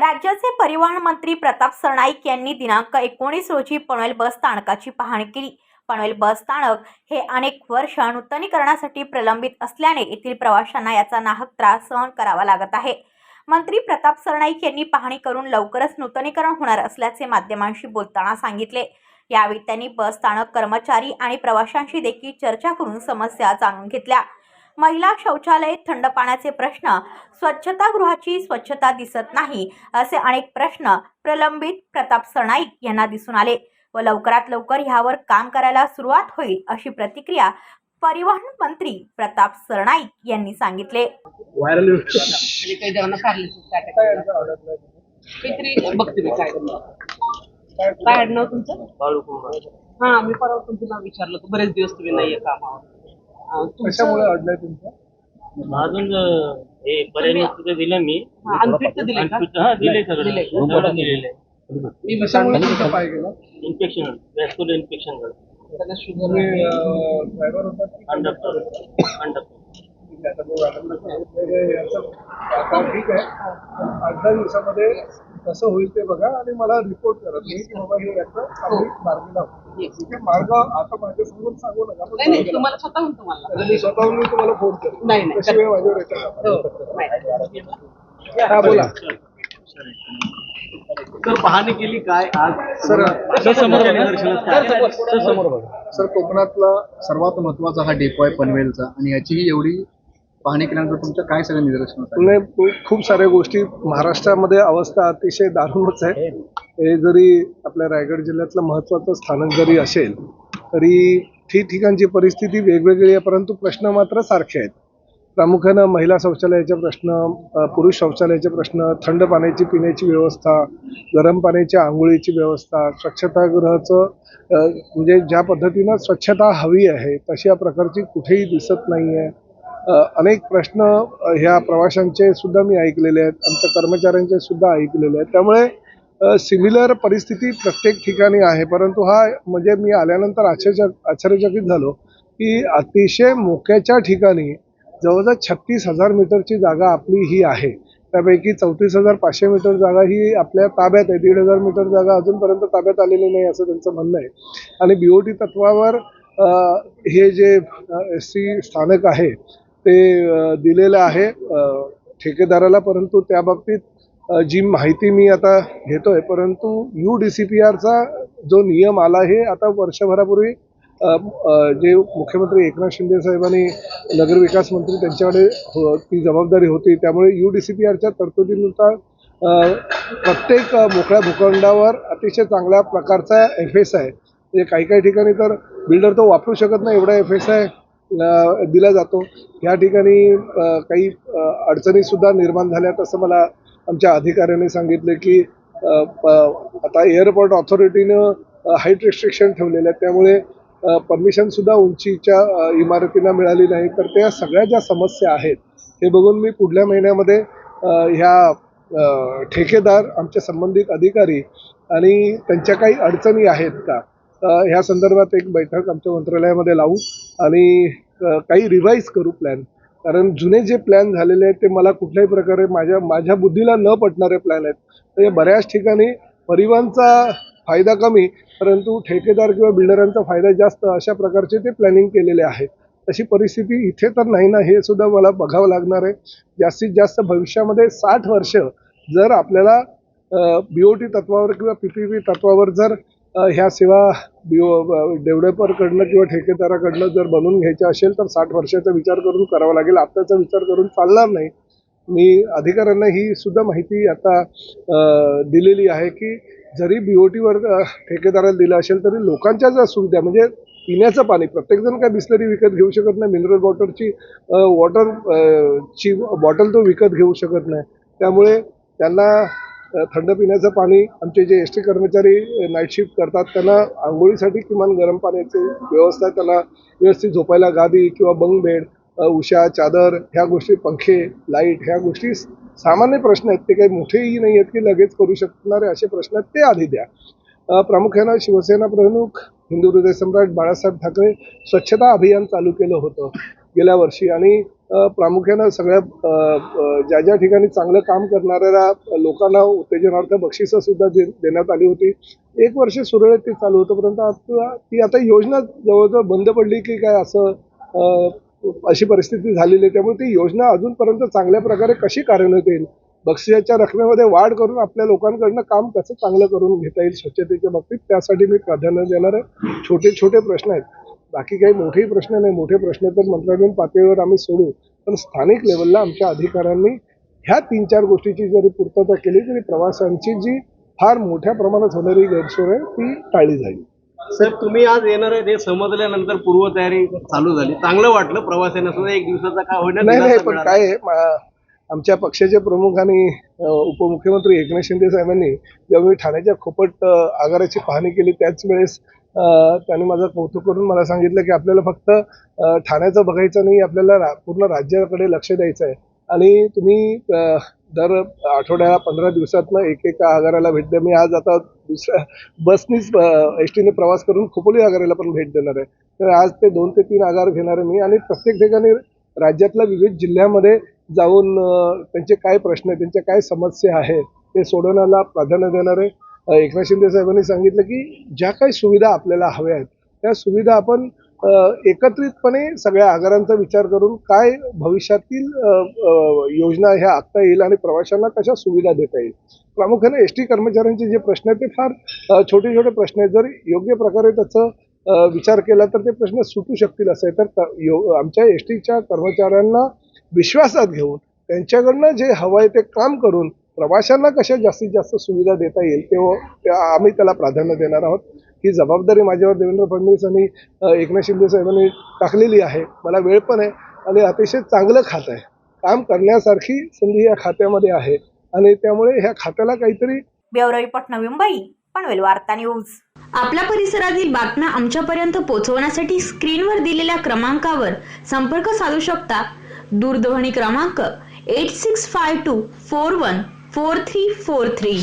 राज्याचे परिवहन मंत्री प्रताप सरनाईक यांनी दिनांक एकोणीस रोजी पनवेल बस स्थानकाची पाहणी केली. पनवेल बस स्थानक हे अनेक वर्ष नूतनीकरणासाठी प्रलंबित असल्याने येथील प्रवाशांना याचा नाहक त्रास सहन करावा लागत आहे. मंत्री प्रताप सरनाईक यांनी पाहणी करून लवकरच नूतनीकरण होणार असल्याचे माध्यमांशी बोलताना सांगितले. यावेळी त्यांनी बस स्थानक कर्मचारी आणि प्रवाशांशी देखील चर्चा करून समस्या जाणून घेतल्या. महिला शौचालय थंड पाण्याचे प्रश्न स्वच्छतागृहाची स्वच्छता दिसत नाही असे अनेक प्रश्न प्रलंबित प्रताप सरनाईक यांना दिसून आले व लवकरात लवकर ह्यावर काम करायला सुरुवात होईल अशी प्रतिक्रिया परिवहन मंत्री प्रताप सरनाईक यांनी सांगितले. काय आडनाव तुमचं? हा मी परवा तुमचं नाव विचारलं बरेच दिवस तुम्ही नाहीये कामावर. कशामुळे अडलंय तुमचं अजून हे पर्याय दिलं मी हा, unfit दिले हा दिले सगळं दिले. सगळं दिलेलं मी कशामुळे विचारलं तुमचा पाय गेला इन्फेक्शन वॅस्क्युलर इन्फेक्शन. ड्रायव्हर होता की अंडर अंडर ठीक आहे, आता. हे याचं ठीक आहे आठ दहा दिवसामध्ये कसं होईल ते बघा आणि मला रिपोर्ट करा. तुम्ही की बाबा हे याचं आम्ही मार्गी लावतो. ठीक आहे मार्ग आता माझ्यासमोर सांगू नका नाही नाही तुम्हाला स्वतःहून तुम्हाला. मी स्वतःहून मी तुम्हाला फोन करेन. नाही, नाही. तशी वेळ माझ्यावर येते हो. हा बोला. तर पाहणी केली काय आज? सर समोर समोर सर कोकणातला सर्वात महत्त्वाचा हा डेपो आहे पनवेलचा आणि याचीही एवढी पाहणी केल्यानंतर तुमचं काय सगळं निदर्शन होतं नाही खूप साऱ्या गोष्टी महाराष्ट्रामध्ये अवस्था अतिशय दारुणच आहे. हे. जरी आपल्या रायगड जिल्ह्यातलं महत्त्वाचं स्थानक जरी असेल तरी ठिकठिकाणची परिस्थिती वेगवेगळी आहे परंतु प्रश्न मात्र सारखे आहेत. प्रामुख्यानं महिला शौचालयाचे प्रश्न पुरुष शौचालयाचे प्रश्न थंड पाण्याची पिण्याची व्यवस्था गरम पाण्याच्या आंघोळीची व्यवस्था स्वच्छतागृहाचं म्हणजे ज्या पद्धतीनं स्वच्छता हवी आहे तशा प्रकारची कुठेही दिसत नाही आहे अनेक प्रश्न ह्या प्रवाशांचे सुद्धा मी ऐकलेले आहेत आमच्या कर्मचाऱ्यांचे सुद्धा ऐकलेले आहेत. त्यामुळे सिमिलर परिस्थिती प्रत्येक ठिकाणी आहे. परंतु हा म्हणजे मी आल्यानंतर आश्चर्य आश्चर्यचकित झालो की अतिशय मोक्याच्या ठिकाणी जवळजवळ छत्तीस हजार मीटरची जागा आपली ही आहे. त्यापैकी चौतीस हजार पाचशे मीटर जागा ही आपल्या ताब्यात आहे. दीड हजार मीटर जागा अजूनपर्यंत ताब्यात आलेली नाही असं त्यांचं म्हणणं आहे. आणि बी ओ टी तत्वावर हे जे एस सी स्थानक आहे ते दिलेलं आहे ठेकेदाराला परंतु त्या बाबतीत जी माहिती मी आता घेतोय परंतु यू डी सी पी आरचा जो नियम आला हे आता वर्षभरापूर्वी जे मुख्यमंत्री एकनाथ शिंदे साहेबांनी नगरविकास मंत्री त्यांच्याकडे हो- ती जबाबदारी होती त्यामुळे यू डी सी पी आरच्या तरतुदीनुसार प्रत्येक मोकळ्या भूखंडावर अतिशय चांगल्या प्रकारचा एफ एस आहे म्हणजे काही काही ठिकाणी तर बिल्डर तो वापरू शकत नाही एवढा एफ एस आहे दिला जातो. या ठिकाणी काही अडचणीसुद्धा निर्माण झाल्यात असं मला आमच्या अधिकाऱ्यांनी सांगितले की आता एअरपोर्ट ऑथॉरिटीनं हाईट रिस्ट्रिक्शन ठेवलेलं आहे. त्यामुळे परमिशनसुद्धा उंचीच्या इमारतींना मिळाली नाही. तर त्या सगळ्या ज्या समस्या आहेत हे बघून मी पुढल्या महिन्यामध्ये ह्या ठेकेदार आमचे संबंधित अधिकारी आणि त्यांच्या काही अडचणी आहेत का ह्या संदर्भात एक बैठक आमच्या मंत्रालयामध्ये लावू. आणि काही रिवाईज करू प्लॅन कारण जुने जे प्लॅन झालेले आहेत ते मला कुठल्याही प्रकारे माझ्या माझ्या बुद्धीला न पटणारे प्लॅन आहेत. तर हे बऱ्याच ठिकाणी परिवहनचा फायदा कमी परंतु ठेकेदार किंवा बिल्डरांचा फायदा जास्त अशा प्रकारचे ते प्लॅनिंग केलेले आहेत. तशी परिस्थिती इथे तर नाही ना हे सुद्धा मला बघावं लागणार आहे. जास्तीत जास्त भविष्यामध्ये साठ वर्ष जर आपल्याला बी ओ टी तत्वावर किंवा पी पी पी तत्वावर जर ह्या सेवा ओ डेव्हलपरकडनं किंवा ठेकेदाराकडनं जर बनवून घ्यायच्या असेल तर साठ वर्षाचा विचार करून करावा लागेल. आत्ताचा विचार करून चालणार नाही. मी अधिकाऱ्यांना ही सुद्धा माहिती आता दिलेली आहे की जरी बी ओ टीवर ठेकेदाराला दिलं असेल तरी लोकांच्या ज्या सुविधा म्हणजे पिण्याचं पाणी प्रत्येकजण काय बिस्लरी विकत घेऊ शकत नाही. मिनरल वॉटरची वॉटर ची बॉटल तो विकत घेऊ शकत नाही. त्यामुळे त्यांना थंड पिण्याचं पाणी आमचे जे एस टी कर्मचारी नाईट शिफ्ट करतात त्यांना आंघोळीसाठी किमान गरम पाण्याची व्यवस्था त्यांना व्यवस्थित झोपायला गादी किंवा बंग बेड उषा उशा चादर ह्या गोष्टी पंखे लाइट ह्या गोष्टी सामान्य प्रश्न आहेत. ते काही मोठेही नाही आहेत की लगेच करू शकणारे असे प्रश्न आहेत ते आधी द्या. प्रामुख्यानं शिवसेना प्रमुख हिंदू हृदय सम्राट बाळासाहेब ठाकरे स्वच्छता अभियान चालू केलं होतं गेल्या वर्षी. आणि प्रामुख्यानं सगळ्या ज्या ज्या ठिकाणी चांगलं काम करणाऱ्या लोकांना उत्तेजनार्थ बक्षिसं सुद्धा दे देण्यात आली होती. एक वर्ष सुरळीत ते चालू होतं परंतु आता ती आता योजना जवळजवळ बंद पडली की काय असं अशी परिस्थिती झालेली आहे. त्यामुळे ती योजना अजूनपर्यंत चांगल्या प्रकारे कशी कार्यान्वित येईल बक्षिसाच्या रकमेमध्ये वाढ करून आपल्या लोकांकडनं काम कसं चांगलं करून घेता येईल स्वच्छतेच्या बाबतीत त्यासाठी मी प्राधान्य देणार आहे. छोटे छोटे प्रश्न आहेत. बाकी काही मोठेही प्रश्न नाही. मोठे प्रश्न तर मंत्रालयीन पातळीवर आम्ही सोडू. पण स्थानिक लेवलला आमच्या अधिकाऱ्यांनी ह्या तीन चार गोष्टीची जरी पूर्तता केली तरी प्रवाशांची जी फार मोठ्या प्रमाणात होणारी गैरसोय आहे ती टाळली जाईल. साहेब तुम्ही आज येणार आहे ते समजल्यानंतर पूर्वतयारी चालू झाली. चांगलं वाटलं प्रवाशांना सुद्धा एक दिवसाचा काय होईना नाही नाही पण. काय आहे, आमच्या पक्षाचे प्रमुख आणि उपमुख्यमंत्री एकनाथ शिंदे साहेबांनी जेव्हा मी ठाण्याच्या खोपट आगाराची पाहणी केली त्याच वेळेस त्यांनी माझं कौतुक करून मला सांगितलं की आपल्याला फक्त ठाण्याचं बघायचं नाही आपल्याला रा- पूर्ण राज्याकडे लक्ष द्यायचं आहे. आणि तुम्ही दर आठवड्याला पंधरा दिवसातनं एक एक आगाराला भेट द्या. मी आज आता दुसऱ्या बसनीच एस टीने प्रवास करून खोपोली आगाराला पण भेट देणार आहे. तर आज ते दोन ते तीन आगार घेणार आहे मी. आणि प्रत्येक ठिकाणी राज्यातल्या विविध जिल्ह्यामध्ये जाऊन त्यांचे काय प्रश्न आहेत त्यांच्या काय समस्या आहेत ते सोडवण्याला प्राधान्य देणार आहे. एकनाथ शिंदे साहेबांनी सांगितलं की ज्या काही सुविधा आपल्याला हव्या आहेत त्या सुविधा आपण एकत्रितपणे सगळ्या आगारांचा विचार करून काय भविष्यातील योजना ह्या आखता येईल आणि प्रवाशांना कशा सुविधा देता येईल. प्रामुख्याने एस टी कर्मचाऱ्यांचे जे प्रश्न आहेत ते फार छोटे छोटे प्रश्न आहेत. जर योग्य प्रकारे त्याचं विचार केला तर ते प्रश्न सुटू शकतील असे तर यो- आमच्या एस टीच्या कर्मचाऱ्यांना विश्वासात घेऊन त्यांच्याकडनं जे हवं आहे ते काम करून प्रवाशांना कशा जास्तीत जास्त सुविधा देता येईल तेव्हा आम्ही त्याला प्राधान्य देणार आहोत. ही जबाबदारी माझ्यावर देवेंद्र फडणवीस आणि एकनाथ शिंदे साहेबांनी टाकलेली आहे. मला वेळ पण आहे आणि अतिशय चांगलं खातं आहे. काम करण्यासारखी संधी या खात्यामध्ये आहे आणि त्यामुळे ह्या खात्याला काहीतरी ब्युरो रिपोर्ट नवी मुंबई पनवेल वार्ता न्यूज. आपल्या परिसरातील बातम्या आमच्यापर्यंत पोहोचवण्यासाठी स्क्रीनवर दिलेल्या क्रमांकावर संपर्क साधू शकता. दूरध्वनी क्रमांक eight six five two four one four three four three.